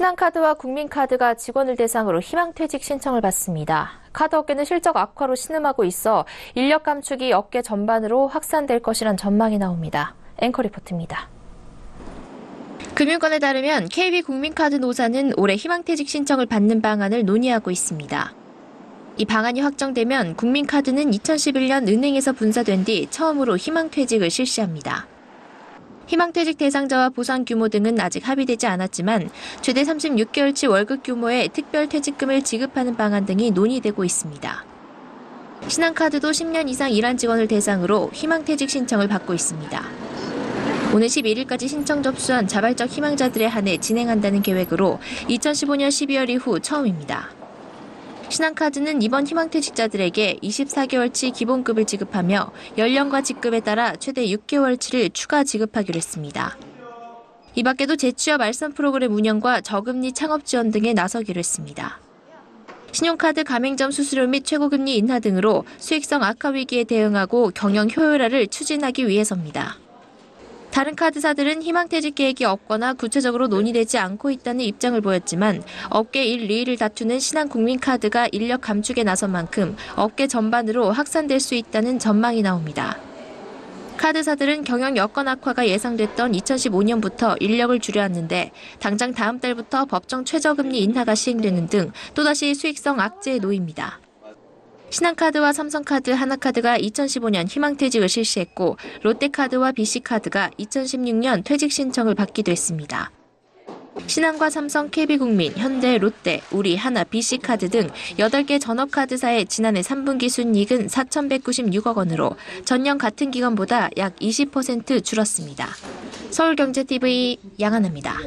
신한카드와 국민카드가 직원을 대상으로 희망퇴직 신청을 받습니다. 카드 업계는 실적 악화로 신음하고 있어 인력 감축이 업계 전반으로 확산될 것이란 전망이 나옵니다. 앵커 리포트입니다. 금융권에 따르면 KB국민카드 노사는 올해 희망퇴직 신청을 받는 방안을 논의하고 있습니다. 이 방안이 확정되면 국민카드는 2011년 은행에서 분사된 뒤 처음으로 희망퇴직을 실시합니다. 희망퇴직 대상자와 보상 규모 등은 아직 합의되지 않았지만 최대 36개월치 월급 규모의 특별퇴직금을 지급하는 방안 등이 논의되고 있습니다. 신한카드도 10년 이상 일한 직원을 대상으로 희망퇴직 신청을 받고 있습니다. 오늘 11일까지 신청 접수한 자발적 희망자들에 한해 진행한다는 계획으로 2015년 12월 이후 처음입니다. 신한카드는 이번 희망퇴직자들에게 24개월치 기본급을 지급하며 연령과 직급에 따라 최대 6개월치를 추가 지급하기로 했습니다. 이 밖에도 재취업 알선 프로그램 운영과 저금리 창업 지원 등에 나서기로 했습니다. 신용카드 가맹점 수수료 및 최고금리 인하 등으로 수익성 악화 위기에 대응하고 경영 효율화를 추진하기 위해서입니다. 다른 카드사들은 희망퇴직 계획이 없거나 구체적으로 논의되지 않고 있다는 입장을 보였지만 업계 1, 2위를 다투는 신한국민카드가 인력 감축에 나선 만큼 업계 전반으로 확산될 수 있다는 전망이 나옵니다. 카드사들은 경영 여건 악화가 예상됐던 2015년부터 인력을 줄여왔는데 당장 다음 달부터 법정 최저금리 인하가 시행되는 등 또다시 수익성 악재에 놓입니다. 신한카드와 삼성카드, 하나카드가 2015년 희망퇴직을 실시했고 롯데카드와 BC카드가 2016년 퇴직 신청을 받기도 했습니다. 신한과 삼성, KB국민, 현대, 롯데, 우리, 하나, BC카드 등 8개 전업카드사의 지난해 3분기 순이익은 4,196억 원으로 전년 같은 기간보다 약 20% 줄었습니다. 서울경제TV 양한입니다.